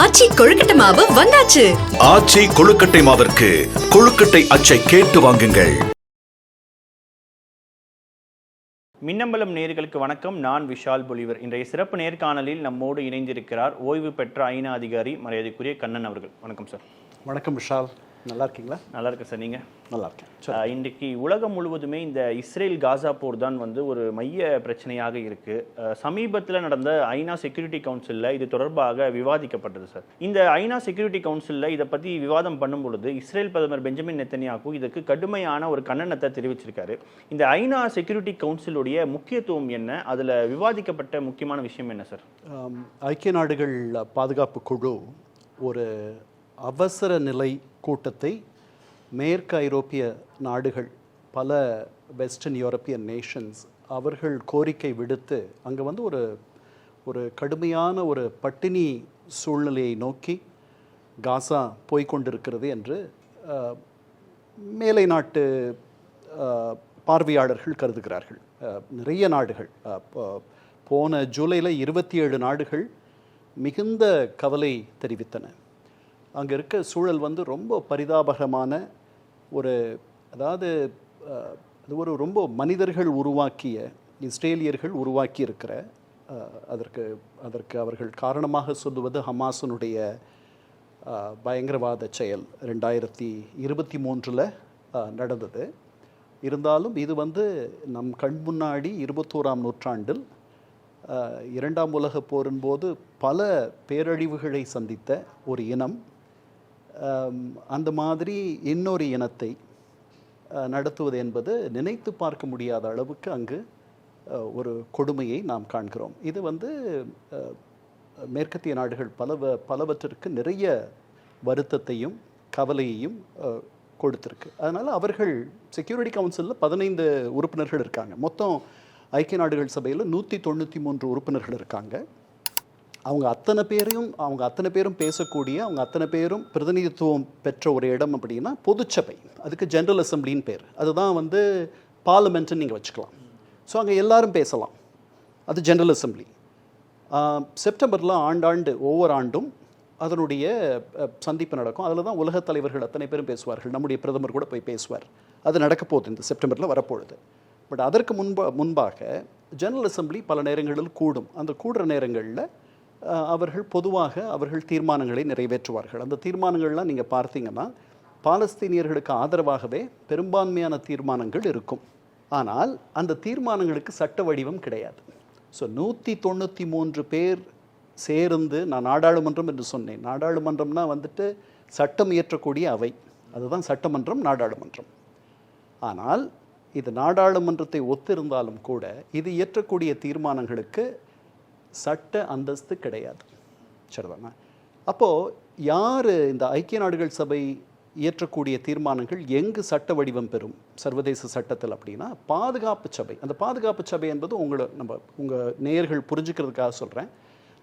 ஆச்சி கொழுக்கட்டை மாவு வந்தாச்சு. ஆச்சி கொழுக்கட்டை மாவிற்கு கொழுக்கட்டை அச்சை கேட்டு வாங்குங்கள். மின்னம்பலம் நேயர்களுக்கு வணக்கம். நான் விஷால் பொலிவர். இன்றைய சிறப்பு நேர்காணலில் நம்மோடு இணைந்திருக்கிறார் ஓய்வு பெற்ற ஐநா அதிகாரி மரியாதைக்குரிய கண்ணன் அவர்கள். வணக்கம் சார். வணக்கம் விஷால். நல்லா இருக்கீங்களா நல்லா இருக்கு சார் நீங்க? நல்லா இருக்கேன் இன்றைக்கு உலகம் முழுவதுமே இந்த இஸ்ரேல் காசா போர் தான் வந்து ஒரு மைய பிரச்சனையாக இருக்கு. அஹ், சமீபத்தில் நடந்த ஐநா செக்யூரிட்டி கவுன்சிலில் இது தொடர்பாக விவாதிக்கப்பட்டது சார். இந்த ஐநா செக்யூரிட்டி கவுன்சிலில் இதை பற்றி விவாதம் பண்ணும் பொழுது இஸ்ரேல் பிரதமர் பெஞ்சமின் நெத்தனியாகு இதுக்கு கடுமையான ஒரு கண்டனத்தை தெரிவிச்சிருக்காரு. இந்த ஐநா செக்யூரிட்டி கவுன்சிலுடைய முக்கியத்துவம் என்ன? அதில் விவாதிக்கப்பட்ட முக்கியமான விஷயம் என்ன சார்? ஐக்கிய நாடுகள் பாதுகாப்பு குழு ஒரு அவசர நிலை கூட்டத்தை மேற்கு ஐரோப்பிய நாடுகள் பல வெஸ்டர்ன் யூரோப்பியன் நேஷன்ஸ் அவர்கள் கோரிக்கை விடுத்து அங்கே வந்து ஒரு ஒரு கடுமையான ஒரு பட்டினி சூழ்நிலையை நோக்கி காசா போய்க்கொண்டிருக்கிறது என்று மேலை நாட்டு பார்வையாளர்கள் கருதுகிறார்கள். நிறைய நாடுகள் போன ஜூலையில் இருபத்தி ஏழு நாடுகள் மிகுந்த கவலை தெரிவித்தன. அங்கே இருக்க சூழல் வந்து ரொம்ப பரிதாபகரமான ஒரு அதாவது அது ஒரு ரொம்ப மனிதர்கள் உருவாக்கிய இஸ்ரேலியர்கள் உருவாக்கி இருக்கிற அதற்கு அதற்கு அவர்கள் காரணமாக சொல்லுவது ஹமாசனுடைய பயங்கரவாத செயல் ரெண்டாயிரத்தி இருபத்தி மூன்றில் நடந்தது. இருந்தாலும் இது வந்து நம் கண் முன்னாடி இருபத்தோராம் நூற்றாண்டில் இரண்டாம் உலகப் போரின் போது பல பேரழிவுகளை சந்தித்த ஒரு இனம் அந்த மாதிரி இன்னொரு இனத்தை நடத்துவது என்பது நினைத்து பார்க்க முடியாத அளவுக்கு அங்கு ஒரு கொடுமையை நாம் காண்கிறோம். இது வந்து மேற்கத்திய நாடுகள் பல பலவற்றிற்கு நிறைய வருத்தத்தையும் கவலையையும் கொடுத்துருக்கு. அதனால் அவர்கள் செக்யூரிட்டி கவுன்சிலில் பதினைந்து உறுப்பினர்கள் இருக்காங்க. மொத்தம் ஐக்கிய நாடுகள் சபையில் நூற்றி தொண்ணூற்றி மூன்று உறுப்பினர்கள் இருக்காங்க. அவங்க அத்தனை பேரையும் அவங்க அத்தனை பேரும் பேசக்கூடிய அவங்க அத்தனை பேரும் பிரதிநிதித்துவம் பெற்ற ஒரு இடம் அப்படின்னா பொதுச்சபை. அதுக்கு ஜென்ரல் அசம்பிளின்னு பேர். அதுதான் வந்து பார்லிமெண்ட்டுன்னு நீங்கள் வச்சுக்கலாம். ஸோ அங்கே எல்லாரும் பேசலாம். அது ஜென்ரல் அசம்பிளி செப்டம்பரில் ஆண்டாண்டு ஒவ்வொரு ஆண்டும் அதனுடைய சந்திப்பு நடக்கும். அதில் தான் உலகத் தலைவர்கள் அத்தனை பேரும் பேசுவார்கள். நம்முடைய பிரதமர் கூட போய் பேசுவார். அது நடக்க போகுது இந்த செப்டம்பரில் வரப்போகுது பட் அதற்கு முன்பா முன்பாக ஜெனரல் அசம்பிளி பல நேரங்களில் கூடும். அந்த கூடுற நேரங்களில் அவர்கள் பொதுவாக அவர்கள் தீர்மானங்களை நிறைவேற்றுவார்கள். அந்த தீர்மானங்கள்லாம் நீங்கள் பார்த்தீங்கன்னா பாலஸ்தீனியர்களுக்கு ஆதரவாகவே பெரும்பான்மையான தீர்மானங்கள் இருக்கும். ஆனால் அந்த தீர்மானங்களுக்கு சட்ட வடிவம் கிடையாது. ஸோ நூற்றி தொண்ணூற்றி மூன்று பேர் சேர்ந்து நான் நாடாளுமன்றம் என்று சொன்னேன். நாடாளுமன்றம்னா வந்துட்டு சட்டம் இயற்றக்கூடிய அவை. அதுதான் சட்டமன்றம் நாடாளுமன்றம். ஆனால் இது நாடாளுமன்றத்தை ஒத்திருந்தாலும் கூட இது இயற்றக்கூடிய தீர்மானங்களுக்கு சட்ட அந்தஸ்து கிடையாது. சரிதாங்க அப்போது யார் இந்த ஐக்கிய நாடுகள் சபை இயற்றக்கூடிய தீர்மானங்கள் எங்கு சட்ட வடிவம் பெறும்? சர்வதேச சட்டத்தில் அப்படின்னா பாதுகாப்பு சபை. அந்த பாதுகாப்பு சபை என்பது உங்களை நம்ம உங்கள் நேயர்கள் புரிஞ்சுக்கிறதுக்காக சொல்கிறேன்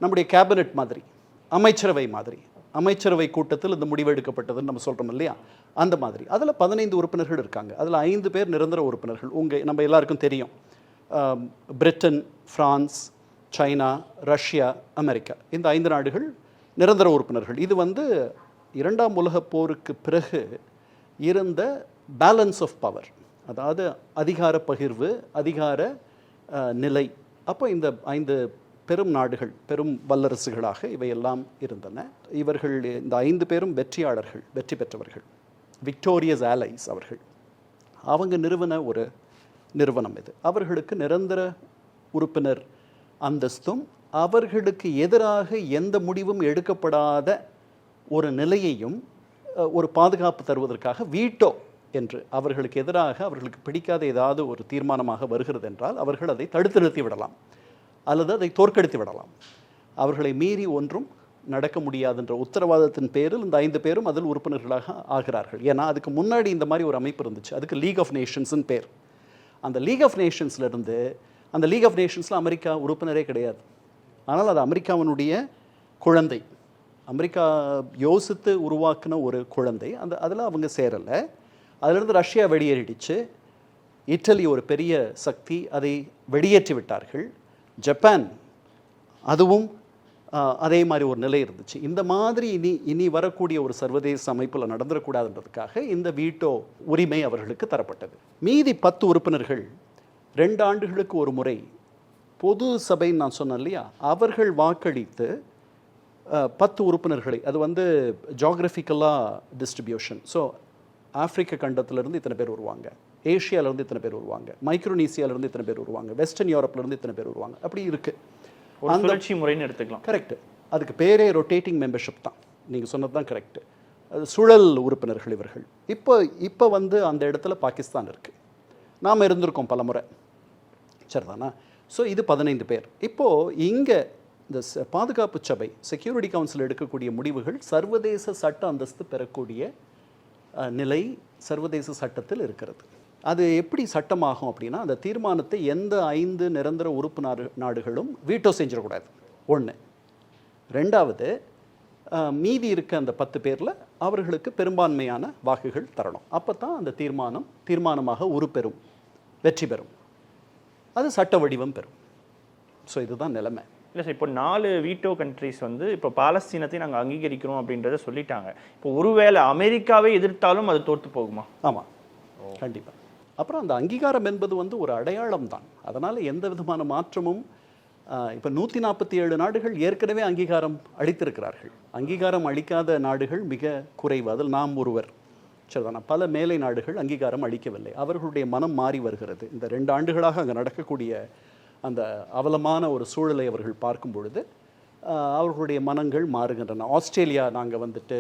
நம்முடைய கேபினெட் மாதிரி அமைச்சரவை மாதிரி. அமைச்சரவை கூட்டத்தில் இந்த முடிவு எடுக்கப்பட்டதுன்னு நம்ம சொல்கிறோம் இல்லையா? அந்த மாதிரி. அதில் பதினைந்து உறுப்பினர்கள் இருக்காங்க. அதில் ஐந்து பேர் நிரந்தர உறுப்பினர்கள். உங்கள் நம்ம எல்லாருக்கும் தெரியும். Britain France China Russia America. இந்த ஐந்து நாடுகள் நிரந்தர உறுப்பினர்கள். இது வந்து இரண்டாம் உலகப் போருக்கு பிறகு இருந்த பேலன்ஸ் ஆஃப் பவர் அதாவது அதிகார பகிர்வு அதிகார நிலை. அப்போ இந்த ஐந்து பெரும் நாடுகள் பெரும் வல்லரசுகளாக இவையெல்லாம் இருந்தன. இவர்கள் இந்த ஐந்து பேரும் வெற்றியாளர்கள் வெற்றி பெற்றவர்கள். விக்டோரியஸ் ஆலைஸ் அவர்கள். அவங்க நிறுவன ஒரு நிறுவனம் இது. அவர்களுக்கு நிரந்தர உறுப்பினர் அந்தஸ்தும் அவர்களுக்கு எதிராக எந்த முடிவும் எடுக்கப்படாத ஒரு நிலையையும் ஒரு பாதுகாப்பு தருவதற்காக வீட்டோ என்று அவர்களுக்கு எதிராக அவர்களுக்கு பிடிக்காத ஏதாவது ஒரு தீர்மானமாக வருகிறது என்றால் அவர்கள் அதை தடுத்து நிறுத்தி விடலாம். அல்லது அதை தோற்கடித்து விடலாம். அவர்களை மீறி ஒன்றும் நடக்க முடியாதுன்ற உத்தரவாதத்தின் பேரில் இந்த ஐந்து பேரும் அதில் உறுப்பினர்களாக ஆகிறார்கள். ஏன்னா அதுக்கு முன்னாடி இந்த மாதிரி ஒரு அமைப்பு இருந்துச்சு. அதுக்கு லீக் ஆஃப் நேஷன்ஸ்னு பேர். அந்த லீக் ஆஃப் நேஷன்ஸ்லேருந்து அந்த லீக் ஆஃப் நேஷன்ஸில் அமெரிக்கா உறுப்பினரே கிடையாது. ஆனால் அது அமெரிக்காவினுடைய குழந்தை. அமெரிக்கா யோசித்து உருவாக்கின ஒரு குழந்தை. அந்த அதில் அவங்க சேரலை. அதிலிருந்து ரஷ்யா வெளியேறிடுச்சு. இட்டலி ஒரு பெரிய சக்தி. அதை வெளியேற்றி விட்டார்கள். ஜப்பான் அதுவும் அதே மாதிரி ஒரு நிலை இருந்துச்சு. இந்த மாதிரி இனி இனி வரக்கூடிய ஒரு சர்வதேச அமைப்பில் நடந்துடக்கூடாதுன்றதுக்காக இந்த வீட்டோ உரிமை அவர்களுக்கு தரப்பட்டது. மீதி பத்து உறுப்பினர்கள் ரெண்டு ஆண்டுகளுக்கு ஒரு முறை பொது சபைன்னு நான் சொன்னேன் இல்லையா? அவர்கள் வாக்களித்து பத்து உறுப்பினர்களை அது வந்து ஜாகிரபிக்கலாக டிஸ்ட்ரிபியூஷன் ஸோ ஆப்பிரிக்க கண்டத்திலிருந்து இத்தனை பேர் வருவாங்க. ஏஷியாவிலேருந்து இத்தனை பேர் வருவாங்க. மைக்ரோனீசியாவிலேருந்து இத்தனை பேர் வருவாங்க. வெஸ்டர்ன் யூரோப்லேருந்து இத்தனை பேர் வருவாங்க. அப்படி இருக்கு. ஒரு சுழற்சி முறைன்னு எடுத்துக்கலாம். கரெக்ட் அதுக்கு பேரே ரொட்டேட்டிங் மெம்பர்ஷிப் தான். நீங்கள் சொன்னது தான் கரெக்ட் அது சுழல் உறுப்பினர்கள் இவர்கள். இப்போ இப்போ வந்து அந்த இடத்துல பாகிஸ்தான் இருக்கு. நாம் இருந்திருக்கோம் பல முறை சரிதானா ஸோ இது பதினைந்து பேர். இப்போது இங்கே இந்த பாதுகாப்பு சபை செக்யூரிட்டி கவுன்சில் எடுக்கக்கூடிய முடிவுகள் சர்வதேச சட்ட அந்தஸ்து பெறக்கூடிய நிலை சர்வதேச சட்டத்தில் இருக்கிறது. அது எப்படி சட்டமாகும் அப்படின்னா அந்த தீர்மானத்தை எந்த ஐந்து நிரந்தர உறுப்பு நாடு நாடுகளும் வீட்டோ செஞ்சிடக்கூடாது. ஒன்று ரெண்டாவது மீதி இருக்க அந்த பத்து பேரில் அவர்களுக்கு பெரும்பான்மையான வாக்குகள் தரணும். அப்போ தான் அந்த தீர்மானம் தீர்மானமாக உருப்பெறும். வெற்றி பெறும். அது சட்ட வடிவம் பெறும். ஸோ இதுதான் நிலைமை. இல்லை சார் இப்போ நாலு வீட்டோ கண்ட்ரிஸ் வந்து இப்போ பாலஸ்தீனத்தை நாங்கள் அங்கீகரிக்கிறோம் அப்படின்றத சொல்லிட்டாங்க. இப்போ ஒருவேளை அமெரிக்காவை எதிர்த்தாலும் அது தோற்று போகுமா? ஆமாம் கண்டிப்பாக அப்புறம் அந்த அங்கீகாரம் என்பது வந்து ஒரு அடையாளம் தான். அதனால் எந்த விதமான மாற்றமும் இப்போ நூற்றி நாற்பத்தி ஏழு நாடுகள் ஏற்கனவே அங்கீகாரம் அளித்திருக்கிறார்கள். அங்கீகாரம் அளிக்காத நாடுகள் மிக குறைவு. அதில் நாம் ஒருவர். சரிதானா பல மேலை நாடுகள் அங்கீகாரம் அளிக்கவில்லை. அவர்களுடைய மனம் மாறி வருகிறது. இந்த ரெண்டு ஆண்டுகளாக அங்கே நடக்கக்கூடிய அந்த அவலமான ஒரு சூழலை அவர்கள் பார்க்கும் பொழுது அவர்களுடைய மனங்கள் மாறுகின்றன. ஆஸ்திரேலியா நாங்கள் வந்துட்டு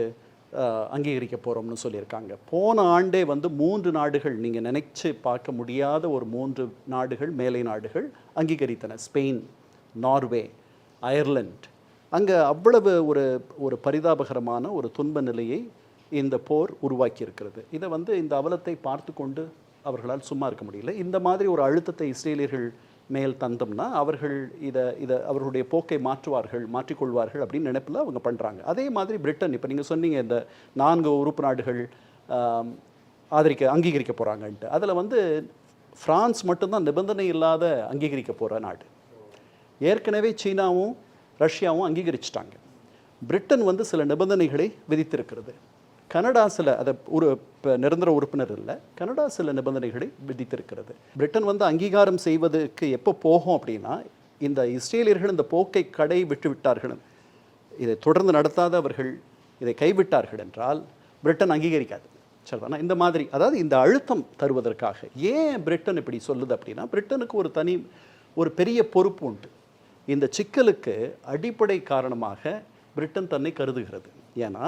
அங்கீகரிக்க போகிறோம்னு சொல்லியிருக்காங்க. போன ஆண்டே வந்து மூன்று நாடுகள் நீங்கள் நினைச்சு பார்க்க முடியாத ஒரு மூன்று நாடுகள் மேலை நாடுகள் அங்கீகரித்தன. Spain Norway அயர்லண்ட். அங்கே அவ்வளவு ஒரு ஒரு பரிதாபகரமான ஒரு துன்ப நிலையை இந்த போர் உருவாக்கி இருக்கிறது இதை வந்து இந்த அவலத்தை பார்த்து கொண்டு அவர்களால் சும்மா இருக்க முடியல. இந்த மாதிரி ஒரு அழுத்தத்தை இஸ்ரேலியர்கள் மேல் தந்தோம்னா அவர்கள் இதை இதை அவர்களுடைய போக்கை மாற்றுவார்கள் மாற்றிக்கொள்வார்கள் அப்படின்னு நினைப்பில் அவங்க பண்ணுறாங்க அதே மாதிரி பிரிட்டன் இப்போ நீங்கள் சொன்னீங்க இந்த நான்கு உறுப்பு நாடுகள் ஆதரிக்க அங்கீகரிக்க போகிறாங்கன்ட்டு அதில் வந்து ஃப்ரான்ஸ் மட்டும்தான் நிபந்தனை இல்லாத அங்கீகரிக்க போகிற நாடு. ஏற்கனவே சீனாவும் ரஷ்யாவும் அங்கீகரிச்சிட்டாங்க. பிரிட்டன் வந்து சில நிபந்தனைகளை விதித்திருக்கிறது. கனடா சில அதை ஒரு இப்போ நிரந்தர உறுப்பினர் இல்லை கனடா சில நிபந்தனைகளை விதித்திருக்கிறது. பிரிட்டன் வந்து அங்கீகாரம் செய்வதற்கு எப்போ போகும் அப்படின்னா இந்த இஸ்ரேலியர்கள் இந்த போக்கை கடை விட்டு விட்டார்கள் இதை தொடர்ந்து நடத்தாத அவர்கள் இதை கைவிட்டார்கள் என்றால் பிரிட்டன் அங்கீகரிக்காது. சரிதானா? இந்த மாதிரி அதாவது இந்த அழுத்தம் தருவதற்காக. ஏன் பிரிட்டன் இப்படி சொல்லுது அப்படின்னா பிரிட்டனுக்கு ஒரு தனி ஒரு பெரிய பொறுப்பு உண்டு. இந்த சிக்கலுக்கு அடிப்படை காரணமாக பிரிட்டன் தன்னை கருதுகிறது. ஏன்னா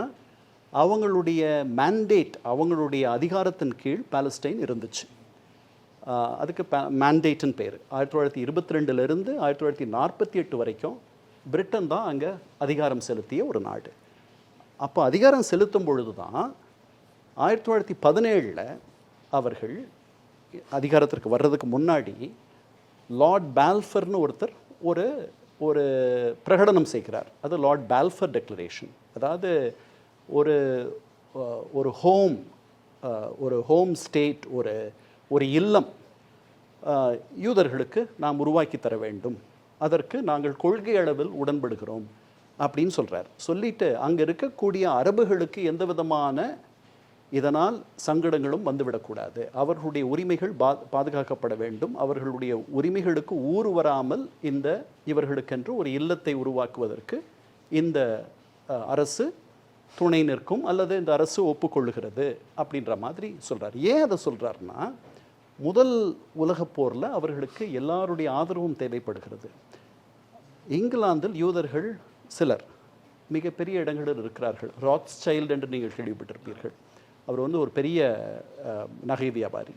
அவங்களுடைய மேண்டேட் அவங்களுடைய அதிகாரத்தின் கீழ் பாலஸ்டைன் இருந்துச்சு. அதுக்கு மேண்டேட்னு பேர். ஆயிரத்தி தொள்ளாயிரத்தி இருபத்தி ரெண்டுலேருந்து ஆயிரத்தி தொள்ளாயிரத்தி நாற்பத்தி எட்டு வரைக்கும் பிரிட்டன் தான் அங்கே அதிகாரம் செலுத்திய ஒரு நாடு. அப்போ அதிகாரம் செலுத்தும் பொழுது தான் ஆயிரத்தி தொள்ளாயிரத்தி பதினேழில் அவர்கள் அதிகாரத்திற்கு வர்றதுக்கு முன்னாடி லார்ட் பால்ஃபர்னு ஒருத்தர் ஒரு ஒரு பிரகடனம் செய்கிறார். அது லார்ட் பால்ஃபர் டெக்ளரேஷன் அதாவது ஒரு ஒரு ஹோம் ஒரு ஹோம் ஸ்டேட் ஒரு ஒரு இல்லம் யூதர்களுக்கு நாம் உருவாக்கி தர வேண்டும். அதற்கு நாங்கள் கொள்கை அளவில் உடன்படுகிறோம் அப்படின்னு சொல்கிறார் சொல்லிட்டு அங்கே இருக்கக்கூடிய அரபுகளுக்கு எந்த விதமான இதனால் சங்கடங்களும் வந்துவிடக்கூடாது அவர்களுடைய உரிமைகள் பா பாதுகாக்கப்பட வேண்டும். அவர்களுடைய உரிமைகளுக்கு ஊறு வராமல் இந்த இவர்களுக்கென்று ஒரு இல்லத்தை உருவாக்குவதற்கு இந்த அரசு துணை நிற்கும் அல்லது இந்த அரசு ஒப்புக்கொள்ளுகிறது அப்படின்ற மாதிரி சொல்கிறார் ஏன் அதை சொல்கிறாருன்னா முதல் உலகப் போரில் அவர்களுக்கு எல்லாருடைய ஆதரவும் தேவைப்படுகிறது. இங்கிலாந்தில் யூதர்கள் சிலர் மிகப்பெரிய இடங்களில் இருக்கிறார்கள். ராட்ஸ் சைல்டு என்று நீங்கள் கேள்விப்பட்டிருப்பீர்கள். அவர் வந்து ஒரு பெரிய நகை வியாபாரி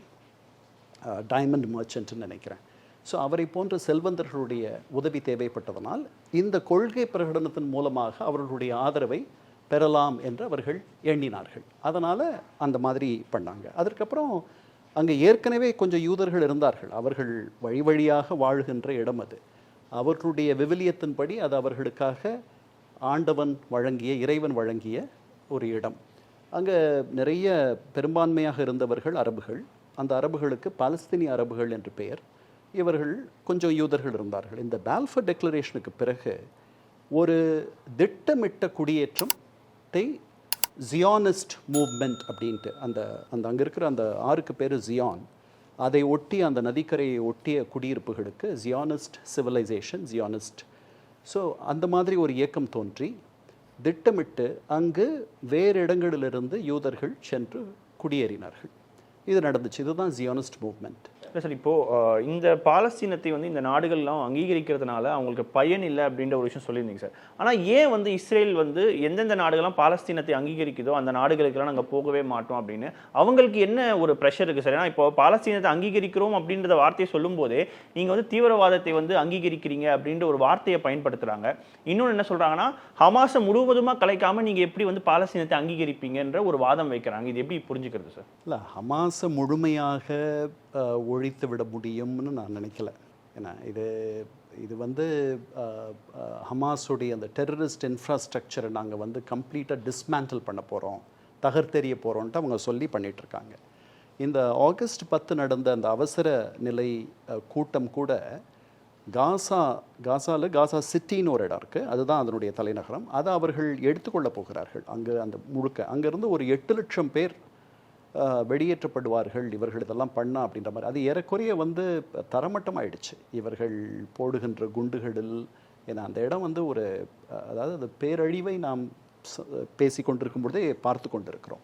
டைமண்ட் மர்ச்சன்ட்னு நினைக்கிறேன். ஸோ அவரை போன்ற செல்வந்தர்களுடைய உதவி தேவைப்பட்டதனால் இந்த கொள்கை பிரகடனத்தின் மூலமாக அவர்களுடைய ஆதரவை பெறலாம் என்று அவர்கள் எண்ணினார்கள். அதனால் அந்த மாதிரி பண்ணாங்க. அதற்கப்புறம் அங்கே ஏற்கனவே கொஞ்சம் யூதர்கள் இருந்தார்கள். அவர்கள் வழி வழியாக வாழ்கின்ற இடம் அது. அவர்களுடைய விவிலியத்தின்படி அது அவர்களுக்காக ஆண்டவன் வழங்கிய இறைவன் வழங்கிய ஒரு இடம். அங்கே நிறைய பெரும்பான்மையாக இருந்தவர்கள் அரபுகள். அந்த அரபுகளுக்கு பாலஸ்தீனிய அரபுகள் என்று பெயர். இவர்கள் கொஞ்சம் யூதர்கள் இருந்தார்கள். இந்த பால்ஃபர் டெக்ளரேஷனுக்கு பிறகு ஒரு திட்டமிட்ட குடியேற்றம் குடியேற்றத்தை ஜியானிஸ்ட் மூவ்மெண்ட் அப்படின்ட்டு அந்த அந்த அங்கே இருக்கிற அந்த ஆறுக்கு பேர் ஜியான் அதை ஒட்டி அந்த நதிக்கரையை ஒட்டிய குடியிருப்புகளுக்கு ஜியானிஸ்ட் சிவிலைசேஷன் ஜியானிஸ்ட் ஸோ அந்த மாதிரி ஒரு இயக்கம் தோன்றி திட்டமிட்டு அங்கு வேறு இடங்களிலிருந்து யூதர்கள் சென்று குடியேறினார்கள். இது நடந்துச்சு. இதுதான் ஜியானிஸ்ட் மூவ்மெண்ட் இல்லை சார் இப்போ அஹ், இந்த பாலஸ்தீனத்தை வந்து இந்த நாடுகள்லாம் அங்கீகரிக்கிறதுனால அவங்களுக்கு பயன் இல்லை அப்படின்ற ஒரு விஷயம் சொல்லியிருந்தீங்க சார். ஆனால் ஏன் வந்து இஸ்ரேல் வந்து எந்தெந்த நாடுகள்லாம் பாலஸ்தீனத்தை அங்கீகரிக்குதோ அந்த நாடுகளுக்கெல்லாம் நாங்கள் போகவே மாட்டோம் அப்படின்னு அவங்களுக்கு என்ன ஒரு ப்ரெஷர் இருக்குது சார்? ஏன்னா இப்போ பாலஸ்தீனத்தை அங்கீகரிக்கிறோம் அப்படின்றத வார்த்தையை சொல்லும்போதே நீங்கள் வந்து தீவிரவாதத்தை வந்து அங்கீகரிக்கிறீங்க அப்படின்ற ஒரு வார்த்தையை பயன்படுத்துகிறாங்க இன்னொன்று என்ன சொல்கிறாங்கன்னா ஹமாஸை முழுவதுமாக கலைக்காமல் நீங்கள் எப்படி வந்து பாலஸ்தீனத்தை அங்கீகரிப்பீங்கன்ற ஒரு வாதம் வைக்கிறாங்க. இது எப்படி புரிஞ்சுக்கிறது சார்? இல்லை ஹமாஸை முழுமையாக ஒழித்து விட முடியும்னு நான் நினைக்கல. ஏன்னா இது இது வந்து ஹமாஸுடைய அந்த டெரரிஸ்ட் இன்ஃப்ராஸ்ட்ரக்சரை நாங்கள் வந்து கம்ப்ளீட்டாக டிஸ்மேண்டில் பண்ண போகிறோம் தகர்த்தெறிய போகிறோன்ட்டு அவங்க சொல்லி பண்ணிகிட்ருக்காங்க இந்த ஆகஸ்ட் பத்து நடந்த அந்த அவசர நிலை கூட்டம் கூட காசா காசாவில் காசா சிட்டின்னு ஒரு இடம் இருக்குது அதுதான் அதனுடைய தலைநகரம். அதை அவர்கள் எடுத்துக்கொள்ள போகிறார்கள். அங்கே அந்த முழுக்க அங்கேருந்து ஒரு எட்டு லட்சம் பேர் வெளியேற்றப்படுவார்கள் இவர்கள் இதெல்லாம் பண்ணா அப்படின்ற மாதிரி. அது ஏறக்குறைய வந்து தரமட்டமாயிடுச்சு. இவர்கள் போடுகின்ற குண்டுகளில் ஏன்னா அந்த இடம் வந்து ஒரு அதாவது அந்த பேரழிவை நாம் பேசி கொண்டிருக்கும் பொழுதே பார்த்து கொண்டிருக்கிறோம்.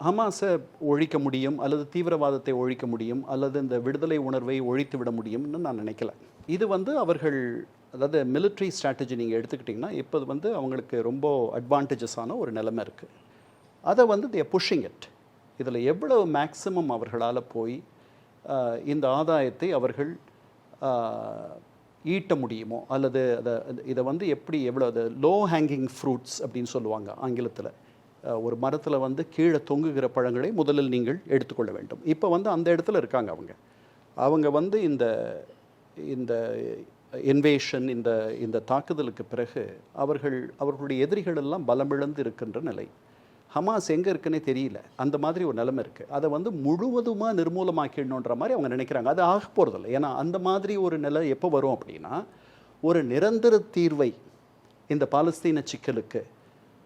ஹமாஸை ஒழிக்க முடியும் அல்லது தீவிரவாதத்தை ஒழிக்க முடியும் அல்லது இந்த விடுதலை உணர்வை ஒழித்து விட முடியும்னு நான் நினைக்கல. இது வந்து அவர்கள் அதாவது மிலிட்ரி ஸ்ட்ராட்டஜி நீங்கள் எடுத்துக்கிட்டிங்கன்னா இப்போ வந்து அவங்களுக்கு ரொம்ப அட்வான்டேஜஸான ஒரு நிலைமை இருக்குது அதை வந்து தே புஷிங் இட் இதில் எவ்வளவு மேக்சிமம் அவர்களால் போய் இந்த ஆதாயத்தை அவர்கள் ஈட்ட முடியுமோ? அல்லது அதை இதை வந்து எப்படி எவ்வளோ அது லோ ஹேங்கிங் ஃப்ரூட்ஸ் அப்படின்னு சொல்லுவாங்க ஆங்கிலத்தில். ஒரு மரத்தில் வந்து கீழே தொங்குகிற பழங்களை முதலில் நீங்கள் எடுத்துக்கொள்ள வேண்டும். இப்போ வந்து அந்த இடத்துல இருக்காங்க அவங்க. அவங்க வந்து இந்த இந்த இன்வேஷன் இந்த இந்த தாக்குதலுக்கு பிறகு அவர்கள் அவர்களுடைய எதிரிகள் எல்லாம் பலமிழந்து இருக்கின்ற நிலை. ஹமாஸ் எங்கே இருக்குன்னே தெரியல. அந்த மாதிரி ஒரு நிலைமை இருக்குது அதை வந்து முழுவதுமாக நிர்மூலமாக்கிடணுன்ற மாதிரி அவங்க நினைக்கிறாங்க. அது ஆக போகிறதில்ல ஏன்னா அந்த மாதிரி ஒரு நிலை எப்போ வரும் அப்படின்னா ஒரு நிரந்தர தீர்வை இந்த பாலஸ்தீன சிக்கலுக்கு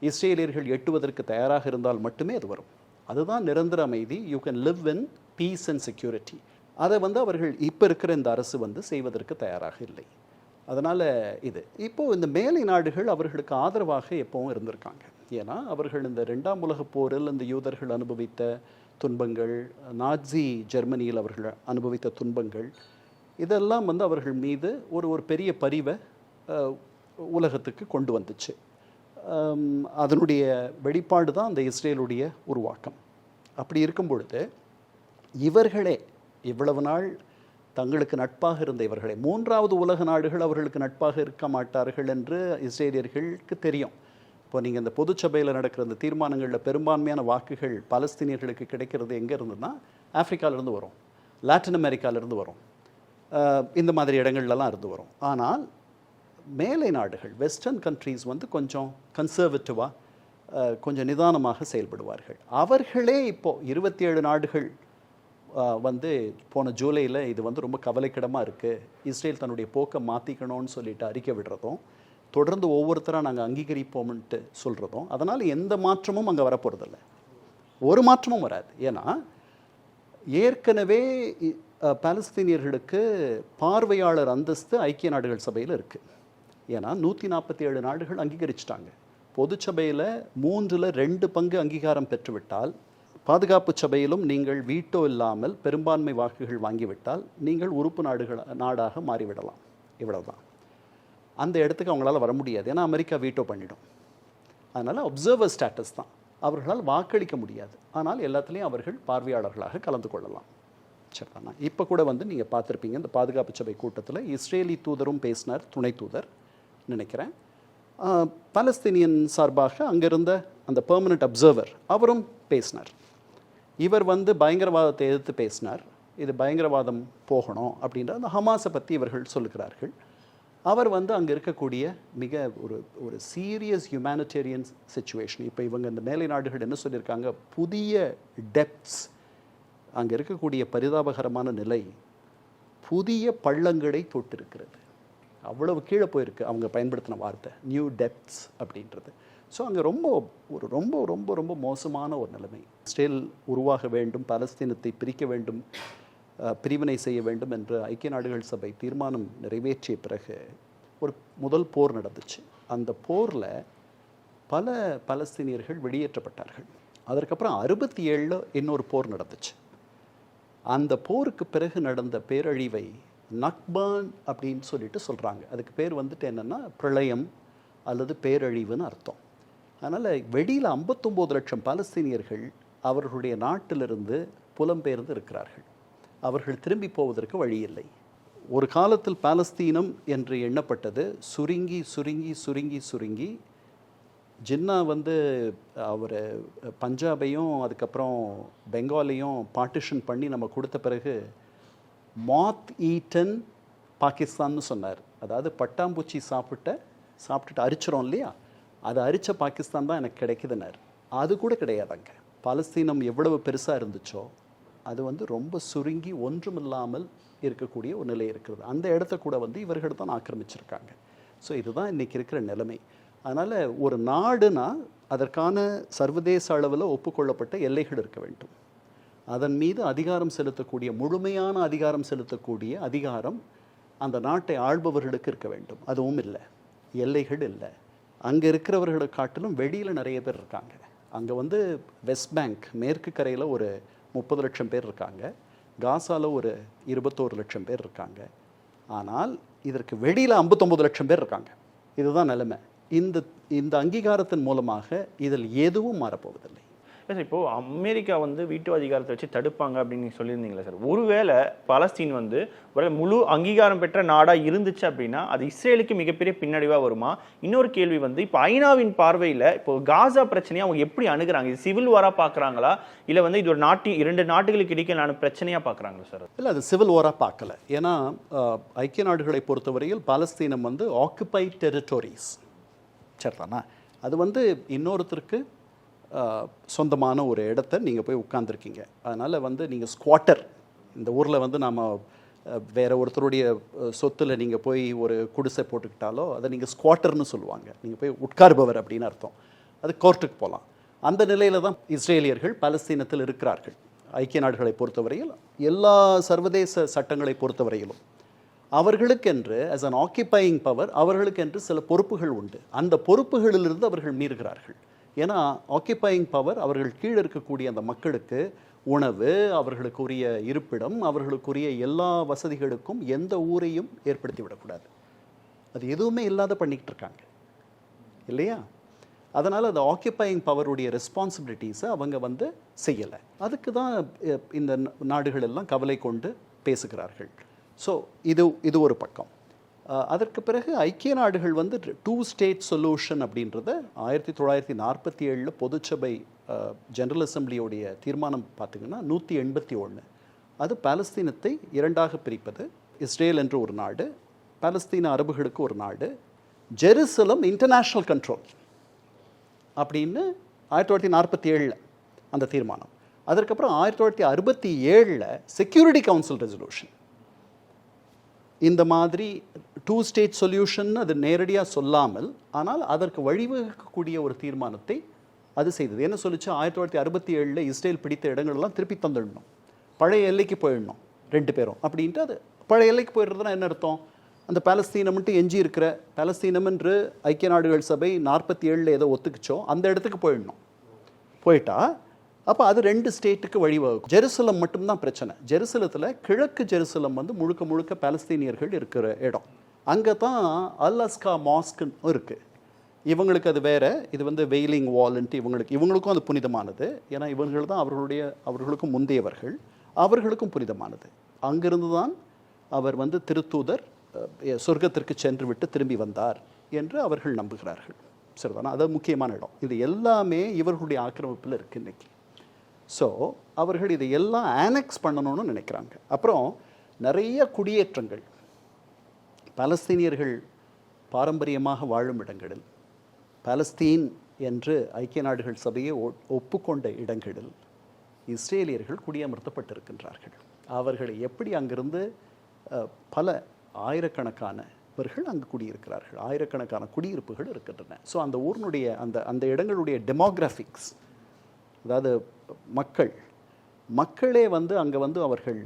இஸ்ரேலியர்கள் எட்டுவதற்கு தயாராக இருந்தால் மட்டுமே அது வரும். அதுதான் நிரந்தர அமைதி. You can live in peace and security அதை வந்து அவர்கள் இப்போ இருக்கிற இந்த அரசு வந்து செய்வதற்கு தயாராக இல்லை. அதனால் இது. இப்போது இந்த மேலை நாடுகள் அவர்களுக்கு ஆதரவாக எப்போவும் இருந்திருக்காங்க. ஏன்னா அவர்கள் இந்த ரெண்டாம் உலகப் போரில் இந்த யூதர்கள் அனுபவித்த துன்பங்கள் நாட்சி ஜெர்மனியில் அவர்கள் அனுபவித்த துன்பங்கள் இதெல்லாம் வந்து அவர்கள் மீது ஒரு ஒரு பெரிய பரிவை உலகத்துக்கு கொண்டு வந்துச்சு. அதனுடைய வெளிப்பாடு தான் அந்த இஸ்ரேலுடைய உருவாக்கம். அப்படி இருக்கும் பொழுது இவர்களே இவ்வளவு நாள் தங்களுக்கு நட்பாக இருந்த இவர்களே மூன்றாவது உலக நாடுகள் அவர்களுக்கு நட்பாக இருக்க மாட்டார்கள் என்று இஸ்ரேலியர்களுக்கு தெரியும். இப்போ நீங்கள் இந்த பொதுச்சபையில் நடக்கிற இந்த தீர்மானங்களில் பெரும்பான்மையான வாக்குகள் பலஸ்தீனியர்களுக்கு கிடைக்கிறது எங்கே இருந்ததுன்னா ஆப்பிரிக்காவிலேருந்து வரும். லாட்டின் அமெரிக்காவிலேருந்து வரும். இந்த மாதிரி இடங்கள்லலாம் இருந்து வரும். ஆனால் மேலை நாடுகள் வெஸ்டர்ன் கண்ட்ரீஸ் வந்து கொஞ்சம் கன்சர்வேட்டிவாக கொஞ்சம் நிதானமாக செயல்படுவார்கள். அவர்களே இப்போது இருபத்தி ஏழு நாடுகள் வந்து போன ஜூலையில் இது வந்து ரொம்ப கவலைக்கிடமாக இருக்குது இஸ்ரேல் தன்னுடைய போக்கை மாற்றிக்கணும்னு சொல்லிட்டு அறிக்கை விடுறதும் தொடர்ந்து ஒவ்வொருத்தராக நாங்கள் அங்கீகரிப்போம்ன்ட்டு சொல்கிறதும் அதனால் எந்த மாற்றமும் அங்கே வரப்போகிறதில்ல ஒரு மாற்றமும் வராது. ஏன்னா ஏற்கனவே பாலஸ்தீனியர்களுக்கு பார்வையாளர் அந்தஸ்து ஐக்கிய நாடுகள் சபையில் இருக்குது ஏன்னா நூற்றி நாற்பத்தி ஏழு நாடுகள் அங்கீகரிச்சிட்டாங்க. பொதுச்சபையில் மூன்றில் ரெண்டு பங்கு அங்கீகாரம் பெற்றுவிட்டால் பாதுகாப்பு சபையிலும் நீங்கள் வீட்டோ இல்லாமல் பெரும்பான்மை வாக்குகள் வாங்கிவிட்டால் நீங்கள் உறுப்பு நாடுகள் நாடாக மாறிவிடலாம். இவ்வளவுதான். அந்த இடத்துக்கு அவங்களால வர முடியாது. ஏன்னா அமெரிக்கா வீட்டோ பண்ணிடும். அதனால் அப்சர்வர் ஸ்டேட்டஸ் தான். அவர்களால் வாக்களிக்க முடியாது. ஆனால் எல்லாத்துலேயும் அவர்கள் பார்வையாளர்களாக கலந்து கொள்ளலாம். சரிதானா? இப்போ கூட வந்து நீங்கள் பார்த்துருப்பீங்க இந்த பாதுகாப்பு சபை கூட்டத்தில் இஸ்ரேலி தூதரும் பேசினார் துணை தூதர். நினைக்கிறேன். பாலஸ்தீனியன் சார்பாக அங்கிருந்த அந்த பெர்மனண்ட் அப்சர்வர் அவரும் பேசினார். இவர் வந்து பயங்கரவாதத்தை எதிர்த்து பேசினார். இது பயங்கரவாதம் போகணும் அப்படின்ற அந்த ஹமாஸை பற்றி இவர்கள் சொல்லுகிறார்கள். அவர் வந்து அங்கே இருக்கக்கூடிய மிக ஒரு ஒரு சீரியஸ் ஹியூமானிட்டேரியன் சுச்சுவேஷன் இப்போ இவங்க இந்த மேலை நாடுகள் என்ன சொல்லியிருக்காங்க? புதிய டெப்த்ஸ் அங்கே இருக்கக்கூடிய பரிதாபகரமான நிலை புதிய பள்ளங்களை தொட்டிருக்கிறது. அவ்வளவு கீழே போயிருக்கு அவங்க பயன்படுத்தின வார்த்தை நியூ டெப்த்ஸ் அப்படின்றது. ஸோ அங்கே ரொம்ப ஒரு ரொம்ப ரொம்ப ரொம்ப மோசமான ஒரு நிலைமை. இஸ்ரேல் உருவாக வேண்டும் பலஸ்தீனத்தை பிரிக்க வேண்டும் பிரிவினை செய்ய வேண்டும் என்று ஐக்கிய நாடுகள் சபை தீர்மானம் நிறைவேற்றிய பிறகு ஒரு முதல் போர் நடந்துச்சு. அந்த போரில் பல பலஸ்தீனியர்கள் வெளியேற்றப்பட்டார்கள். அதற்கப்புறம் அறுபத்தி ஏழில் இன்னொரு போர் நடந்துச்சு. அந்த போருக்கு பிறகு நடந்த பேரழிவை நக்பான் அப்படின்னு சொல்லிட்டு சொல்கிறாங்க அதுக்கு பேர் வந்துட்டு என்னென்னா பிரளயம் அல்லது பேரழிவுன்னு அர்த்தம். அதனால் வெளியில் ஐம்பத்தொம்போது லட்சம் பாலஸ்தீனியர்கள் அவர்களுடைய நாட்டிலிருந்து புலம்பெயர்ந்து இருக்கிறார்கள். அவர்கள் திரும்பி போவதற்கு வழி இல்லை ஒரு காலத்தில் பாலஸ்தீனம் என்று எண்ணப்பட்டது. சுருங்கி சுருங்கி சுருங்கி சுருங்கி. ஜின்னா வந்து அவர் பஞ்சாபையும் அதுக்கப்புறம் பெங்காலையும் பார்ட்டிஷன் பண்ணி நம்ம கொடுத்த பிறகு மாத் ஈட்டன் பாகிஸ்தான்னு சொன்னார். அதாவது பட்டாம்பூச்சி சாப்பிட்ட சாப்பிட்டுட்டு அரிச்சிரும் இல்லையா? அதை அரிச்ச பாகிஸ்தான் தான் எனக்கு கிடைக்குதுன்னார். அது கூட கிடையாதாங்க பாலஸ்தீனம் எவ்வளவு பெருசாக இருந்துச்சோ அது வந்து ரொம்ப சுருங்கி ஒன்றுமில்லாமல் இருக்கக்கூடிய ஒரு நிலை இருக்கிறது. அந்த இடத்த கூட வந்து இவர்கள் தான் ஆக்கிரமிச்சிருக்காங்க. ஸோ இதுதான் இன்றைக்கி இருக்கிற நிலைமை. அதனால் ஒரு நாடுனா அதற்கான சர்வதேச அளவில் ஒப்புக்கொள்ளப்பட்ட எல்லைகள் இருக்க வேண்டும். அதன் மீது அதிகாரம் செலுத்தக்கூடிய முழுமையான அதிகாரம் செலுத்தக்கூடிய அதிகாரம் அந்த நாட்டை ஆள்பவர்களுக்கு இருக்க வேண்டும். அதுவும் இல்லை. எல்லைகள் இல்லை. அங்கே இருக்கிறவர்களை காட்டிலும் வெளியில் நிறைய பேர் இருக்காங்க. அங்கே வந்து வெஸ்ட் பேங்க் மேற்கு கரையில் ஒரு முப்பது லட்சம் பேர் இருக்காங்க. காசாவில் ஒரு இருபத்தோரு லட்சம் பேர் இருக்காங்க. ஆனால் இதற்கு வெளியில் ஐம்பத்தொம்பது லட்சம் பேர் இருக்காங்க. இதுதான் நிலைமை. இந்த இந்த அங்கீகாரத்தின் மூலமாக இதில் எதுவும் மாறப்போவதில்லை. சார் இப்போது அமெரிக்கா வந்து வீட்டு அதிகாரத்தை வச்சு தடுப்பாங்க அப்படின்னு நீங்க சொல்லியிருந்தீங்களா சார்? ஒருவேளை பலஸ்தீன் வந்து ஒரு முழு அங்கீகாரம் பெற்ற நாடாக இருந்துச்சு அப்படின்னா அது இஸ்ரேலுக்கு மிகப்பெரிய பின்னடைவாக வருமா? இன்னொரு கேள்வி வந்து இப்போ ஐநாவின் பார்வையில் இப்போ காசா பிரச்சனையை அவங்க எப்படி அணுகிறாங்க? இது சிவில் வாராக பார்க்குறாங்களா? இல்லை வந்து இது ஒரு நாட்டி இரண்டு நாட்டுகளுக்கு இடையிலான பிரச்சனையாக பார்க்குறாங்களா சார்? இல்லை அது சிவில் வாராக பார்க்கல. ஏன்னா ஐக்கிய நாடுகளை பொறுத்தவரையில் பாலஸ்தீனம் வந்து ஆக்குபை டெரிட்டோரிஸ் சரிதானா? அது வந்து இன்னொருத்தருக்கு சொந்தமான ஒரு இடத்த நீங்கள் போய் உட்காந்துருக்கீங்க அதனால் வந்து நீங்கள் ஸ்குவாட்டர் இந்த ஊரில் வந்து நாம் வேற ஒருத்தருடைய சொத்தில் சொத்துல நீங்கள் போய் ஒரு குடிசை போட்டுக்கிட்டாலோ அதை நீங்கள் ஸ்குவாட்டர்னு சொல்லுவாங்க. நீங்கள் போய் உட்கார்பவர் அப்படின்னு அர்த்தம். அது கோர்ட்டுக்கு போகலாம் அந்த நிலையில தான் இஸ்ரேலியர்கள் பலஸ்தீனத்தில் இருக்கிறார்கள். ஐக்கிய நாடுகளை பொறுத்தவரையில் எல்லா சர்வதேச சட்டங்களை பொறுத்தவரையிலும். அவர்களுக்கென்று ஆஸ் அன் ஆக்கியபையிங் பவர் அவர்களுக்கென்று சில பொறுப்புகள் உண்டு. அந்த பொறுப்புகளிலிருந்து அவர்கள் மீறுகிறார்கள். ஏன்னா ஆக்கியபையிங் பவர் அவர்கள் கீழே இருக்கக்கூடிய அந்த மக்களுக்கு உணவு அவர்களுக்குரிய இருப்பிடம் அவர்களுக்குரிய எல்லா வசதிகளுக்கும் எந்த ஊரையும் ஏற்படுத்தி விடக்கூடாது. அது எதுவுமே இல்லாத பண்ணிக்கிட்டு இருக்காங்க. இல்லையா? அதனால் அந்த ஆக்கியப்பையிங் பவருடைய ரெஸ்பான்சிபிலிட்டிஸை அவங்க வந்து செய்யலை. அதுக்கு தான் இந்த ந- நாடுகள் எல்லாம் கவலை கொண்டு பேசுகிறார்கள். ஸோ இது இது ஒரு பக்கம். அதற்கு பிறகு ஐக்கிய நாடுகள் வந்து டூ ஸ்டேட் சொல்யூஷன் அப்படின்றத ஆயிரத்தி தொள்ளாயிரத்தி நாற்பத்தி ஏழில் பொதுச்சபை ஜெனரல் அசம்பிளியோடைய தீர்மானம் பார்த்தீங்கன்னா நூற்றி எண்பத்தி ஒன்று அது பாலஸ்தீனத்தை இரண்டாக பிரிப்பது. இஸ்ரேல் என்று ஒரு நாடு பாலஸ்தீன அரபுகளுக்கு ஒரு நாடு ஜெருசலம் இன்டர்நேஷ்னல் கண்ட்ரோல் அப்படின்னு ஆயிரத்தி தொள்ளாயிரத்தி நாற்பத்தி ஏழில் அந்த தீர்மானம். அதற்கப்புறம் ஆயிரத்தி தொள்ளாயிரத்தி அறுபத்தி ஏழில் செக்யூரிட்டி கவுன்சில் ரெசல்யூஷன் இந்த மாதிரி டூ ஸ்டேட் சொல்யூஷன் அது நேரடியாக சொல்லாமல் ஆனால் அதற்கு வழிவகுக்கக்கூடிய ஒரு தீர்மானத்தை அது செய்தது. என்ன சொல்லிச்சு? ஆயிரத்தி தொள்ளாயிரத்தி அறுபத்தி ஏழில் இஸ்ரேல் பிடித்த இடங்கள்லாம் திருப்பி தந்துடணும். பழைய எல்லைக்கு போயிடணும் ரெண்டு பேரும். அப்படின்ட்டு அது பழைய எல்லைக்கு போயிடுறதுனா என்ன அர்த்தம்? அந்த பாலஸ்தீனம்ன்ட்டு எஞ்சி இருக்கிற பாலஸ்தீனம் என்று ஐக்கிய நாடுகள் சபை நாற்பத்தி ஏழில் ஏதோ ஒத்துக்குச்சோ அந்த இடத்துக்கு போயிடணும். போயிட்டா அப்போ அது ரெண்டு ஸ்டேட்டுக்கு வழிவகுக்கும். ஜெருசலம் மட்டும்தான் பிரச்சனை. ஜெருசலத்தில் கிழக்கு ஜெருசலம் வந்து முழுக்க முழுக்க பாலஸ்தீனியர்கள் இருக்கிற இடம். அங்கே தான் அல் அஸ்கா மாஸ்க்குன்னு இருக்குது இவங்களுக்கு அது வேறு இது வந்து வெயிலிங் வால்ன்ட்டு இவங்களுக்கு இவங்களுக்கும் அது புனிதமானது. ஏன்னா இவர்கள் தான் அவர்களுடைய அவர்களுக்கும் முந்தையவர்கள். அவர்களுக்கும் புனிதமானது. அங்கிருந்து தான் அவர் வந்து திருத்தூதர் சொர்க்கத்திற்கு சென்று விட்டு திரும்பி வந்தார் என்று அவர்கள் நம்புகிறார்கள். சரிதானா? அது முக்கியமான இடம். இது எல்லாமே இவர்களுடைய ஆக்கிரமிப்பில் இருக்குது இன்னைக்கு. ஸோ அவர்கள் இதை எல்லாம் ஆனெக்ஸ் பண்ணணும்னு நினைக்கிறாங்க. அப்புறம் நிறைய குடியேற்றங்கள். பலஸ்தீனியர்கள் பாரம்பரியமாக வாழும் இடங்களில் பலஸ்தீன் என்று ஐக்கிய நாடுகள் சபையை ஒ- ஒப்புக்கொண்ட இடங்களில் இஸ்ரேலியர்கள் குடியமர்த்தப்பட்டிருக்கின்றார்கள். அவர்களை எப்படி அங்கிருந்து பல ஆயிரக்கணக்கான அவர்கள் அங்கு குடியிருக்கிறார்கள். ஆயிரக்கணக்கான குடியிருப்புகள் இருக்கின்றன. ஸோ அந்த ஊரினுடைய அந்த அந்த இடங்களுடைய டெமோகிராஃபிக்ஸ் அதாவது மக்கள் மக்களே வந்து அங்கே வந்து அவர்கள்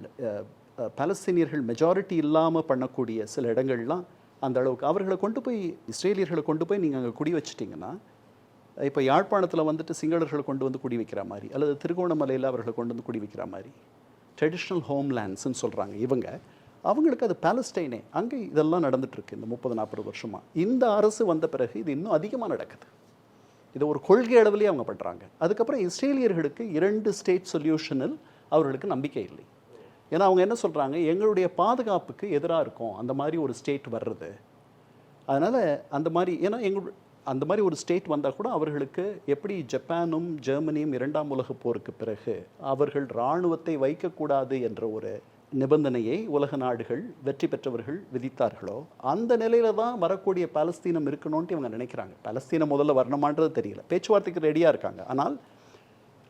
பலஸ்தீனியர்கள் மெஜாரிட்டி இல்லாமல் பண்ணக்கூடிய சில இடங்கள்லாம் அந்த அளவுக்கு. அவர்களை கொண்டு போய் இஸ்ரேலியர்களை கொண்டு போய் நீங்கள் அங்கே குடி வச்சிட்டிங்கன்னா இப்போ யாழ்ப்பாணத்தில் வந்துட்டு சிங்களர்களை கொண்டு வந்து குடி வைக்கிற மாதிரி அல்லது திருகோணமலையில் அவர்களை கொண்டு வந்து குடி வைக்கிற மாதிரி ட்ரெடிஷ்னல் ஹோம்லேண்ட்ஸ்ன்னு சொல்கிறாங்க இவங்க. அவங்களுக்கு அது பாலஸ்டைனே அங்கே இதெல்லாம் நடந்துட்டுருக்கு இந்த முப்பது நாற்பது வருஷமாக இந்த அரசு வந்த பிறகு இது இன்னும் அதிகமாக நடக்குது. இதை ஒரு கொள்கை அளவிலே அவங்க பண்ணுறாங்க அதுக்கப்புறம் இஸ்ரேலியர்களுக்கு இரண்டு ஸ்டேட் சொல்யூஷனில் அவர்களுக்கு நம்பிக்கை இல்லை. ஏன்னா அவங்க என்ன சொல்கிறாங்க எங்களுடைய பாதுகாப்புக்கு எதிராக இருக்கும். அந்த மாதிரி ஒரு ஸ்டேட் வர்றது. அதனால் அந்த மாதிரி ஏன்னா எங்கள் அந்த மாதிரி ஒரு ஸ்டேட் வந்தால் கூட அவர்களுக்கு எப்படி ஜப்பானும் ஜெர்மனியும் இரண்டாம் உலகப் போருக்கு பிறகு அவர்கள் இராணுவத்தை வைக்கக்கூடாது என்ற ஒரு நிபந்தனையை உலக நாடுகள் வெற்றி பெற்றவர்கள் விதித்தார்களோ அந்த நிலையில தான் வரக்கூடிய பாலஸ்தீனம் இருக்கணும்ட்டு இவங்க நினைக்கிறாங்க. பாலஸ்தீனம் முதல்ல வரணுமான்றது தெரியல. பேச்சுவார்த்தைக்கு ரெடியாக இருக்காங்க. ஆனால்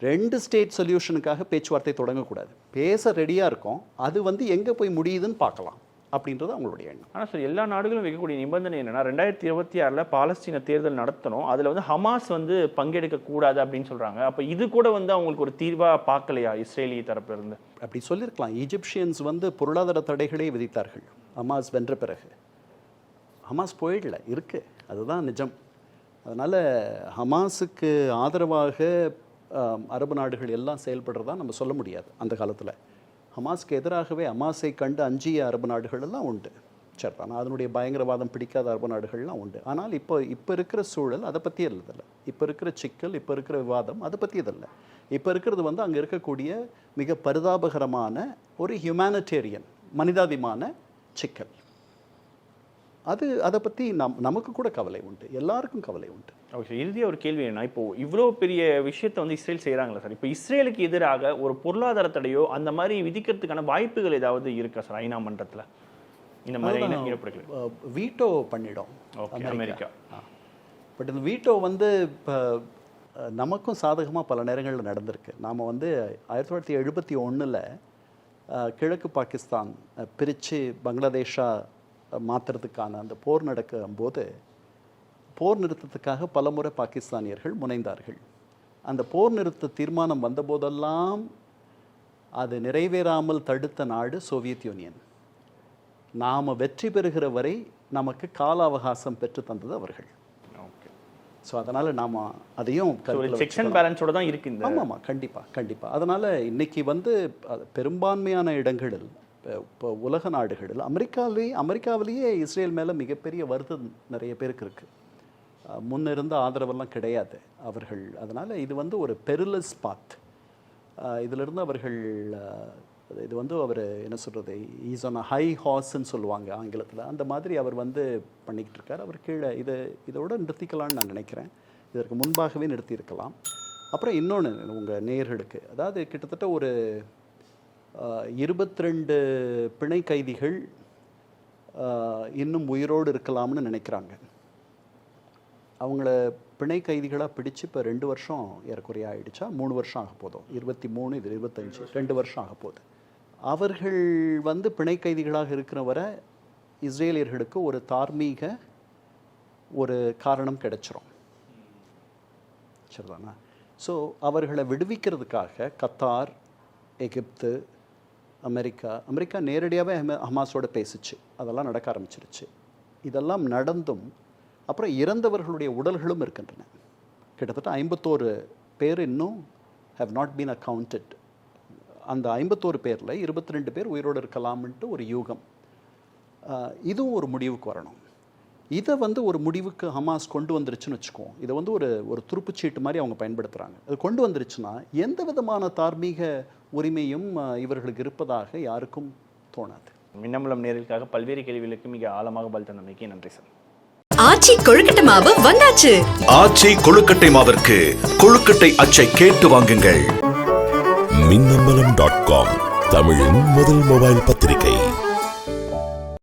ரெண்டு ஸ்டேட் சொல்யூஷனுக்காக பேச்சுவார்த்தை தொடங்கக்கூடாது. பேச ரெடியாக இருக்கோம். அது வந்து எங்கே போய் முடியுதுன்னு பார்க்கலாம். அப்படின்றது அவங்களுடைய எண்ணம். ஆனால் சார் எல்லா நாடுகளும் வைக்கக்கூடிய நிபந்தனை என்னன்னா ரெண்டாயிரத்தி இருபத்தி ஆறில் பாலஸ்தீன தேர்தல் நடத்தணும். அதில் வந்து ஹமாஸ் வந்து பங்கெடுக்க கூடாது அப்படின்னு சொல்றாங்க. அப்போ இது கூட வந்து அவங்களுக்கு ஒரு தீர்வாக பார்க்கலையா இஸ்ரேலிய தரப்புல இருந்து? அப்படி சொல்லியிருக்கலாம். ஈஜிப்சியன்ஸ் வந்து பொருளாதார தடைகளே விதித்தார்கள். ஹமாஸ் வென்ற பிறகு. ஹமாஸ் போயிடல. இருக்கு. அதுதான் நிஜம். அதனால் ஹமாஸுக்கு ஆதரவாக அரபு நாடுகள் எல்லாம் செயல்படுறதா நம்ம சொல்ல முடியாது அந்த காலத்தில். ஹமாஸ்க்கு எதிராகவே ஹமாஸை கண்டு அஞ்சிய அரபு நாடுகள் எல்லாம் உண்டு. சரி ஆனால் அதனுடைய பயங்கரவாதம் பிடிக்காத அரபு நாடுகள்லாம் உண்டு. ஆனால் இப்போ இப்போ இருக்கிற சூழல் அதை பற்றி இல்லதில்ல இப்போ இருக்கிற சிக்கல் இப்போ இருக்கிற விவாதம் அதை பற்றி இதில்லை இப்போ இருக்கிறது வந்து அங்கே இருக்கக்கூடிய மிக பரிதாபகரமான ஒரு ஹியூமானிட்டேரியன் மனிதாபிமான சிக்கல். அது அதை பற்றி நம் நமக்கு கூட கவலை உண்டு. எல்லாருக்கும் கவலை உண்டு. ஓகே இறுதியாக ஒரு கேள்வி என்ன இப்போ இவ்வளோ பெரிய விஷயத்தை வந்து இஸ்ரேல் செய்கிறாங்களா சார்? இப்போ இஸ்ரேலுக்கு எதிராக ஒரு பொருளாதார தடையோ அந்த மாதிரி விதிக்கிறதுக்கான வாய்ப்புகள் ஏதாவது இருக்கா சார் ஐநா மன்றத்தில்? இந்த மாதிரி வீட்டோ பண்ணிடும். அமெரிக்கா. பட் இந்த வீட்டோ வந்து இப்போ நமக்கும் சாதகமாக பல நேரங்களில் நடந்திருக்கு. நாம் வந்து ஆயிரத்தி தொள்ளாயிரத்தி எழுபத்தி ஒன்றில் கிழக்கு பாகிஸ்தான் பிரித்து பங்களாதேஷாக மாற்றுறதுக்கான அந்த போர் நடக்கும் போது போர் நிறுத்தத்துக்காக பலமுறை பாகிஸ்தானியர்கள் முனைந்தார்கள். அந்த போர் நிறுத்த தீர்மானம் வந்தபோதெல்லாம் அது நிறைவேறாமல் தடுத்த நாடு சோவியத் யூனியன். நாம் வெற்றி பெறுகிற வரை நமக்கு கால அவகாசம் பெற்று தந்தது அவர்கள். ஓகே. ஸோ அதனால் நாம் அதையும் செக்ஷன். பேலன்ஸோட தான் இருக்கு இந்த ஆமாம் ஆமாம் கண்டிப்பாக கண்டிப்பாக அதனால் இன்னைக்கு வந்து பெரும்பான்மையான இடங்களில் இப்போ- இப்போ உலக நாடுகளில் அமெரிக்காவிலேயே அமெரிக்காவிலேயே இஸ்ரேல் மேலே மிகப்பெரிய வருத்தம் நிறைய பேருக்கு இருக்குது முன்ன இருந்த ஆதரவெல்லாம் கிடையாது அவர்கள். அதனால் இது வந்து ஒரு பெருலஸ் பாத் இதிலிருந்து அவர்கள் இது வந்து அவர் என்ன சொல்கிறது ஈஸ் ஆன் ஹை ஹார்ஸ்ன்னு சொல்லுவாங்க ஆங்கிலத்தில். அந்த மாதிரி அவர் வந்து பண்ணிக்கிட்டு இருக்கார். அவர் கீழே இது இதோட நிறுத்திக்கலாம்னு நான் நினைக்கிறேன். இதற்கு முன்பாகவே நிறுத்தியிருக்கலாம். அப்புறம் இன்னொன்று உங்கள் நேயர்களுக்கு அதாவது கிட்டத்தட்ட ஒரு இருபத்தி ரெண்டு பிணை கைதிகள் இன்னும் உயிரோடு இருக்கலாம்னு நினைக்கிறாங்க. அவங்கள பிணை கைதிகளாக பிடிச்சு இப்போ ரெண்டு வருஷம் ஏறக்குறைய ஆயிடுச்சா? மூணு வருஷம் ஆக போதும். இருபத்தி மூணு இது இருபத்தஞ்சு ரெண்டு வருஷம் ஆக போகுது. அவர்கள் வந்து பிணை கைதிகளாக இருக்கிற வரை இஸ்ரேலியர்களுக்கு ஒரு தார்மீக ஒரு காரணம் கிடைச்சிரும். சரிதானா? ஸோ அவர்களை விடுவிக்கிறதுக்காக கத்தார் எகிப்து அமெரிக்கா அமெரிக்கா நேரடியாகவே ஹமாஸோட பேசிச்சு. அதெல்லாம் நடக்க ஆரம்பிச்சிருச்சு. இதெல்லாம் நடந்தும் அப்புறம் இறந்தவர்களுடைய உடல்களும் இருக்கின்றன. கிட்டத்தட்ட ஐம்பத்தோரு பேர் இன்னும் ஹவ் நாட் பீன் அக்கவுண்டட் அந்த ஐம்பத்தோரு பேரில் இருபத்தி ரெண்டு பேர் உயிரோடு இருக்கலாம்ன்ட்டு ஒரு யூகம். இதுவும் ஒரு முடிவுக்கு வரணும். இதை வந்து ஒரு முடிவுக்கு ஹமாஸ் கொண்டு வந்துருச்சுன்னு வச்சுக்கோம் இதை வந்து ஒரு ஒரு துருப்புச்சீட்டு மாதிரி அவங்க பயன்படுத்துகிறாங்க அது கொண்டு வந்துருச்சுன்னா எந்த விதமான தார்மீக உரிமையும் இவர்களுக்கு இருப்பதாக யாருக்கும் தோணாது. மின்னம்பலம் நேரலுக்காக பல்வேறு கேள்விகளுக்கு மிக ஆழமாக பதில் தந்தமைக்கு நன்றி சார். ஆச்சி கொழுக்கட்டை மாவு வந்தாச்சு. ஆச்சி கொழுக்கட்டை மாவிற்கு கொழுக்கட்டை அச்சை கேட்டு வாங்குங்கள். மின்னம்பலம் டாட் காம் தமிழின் முதல் மொபைல் பத்திரிகை.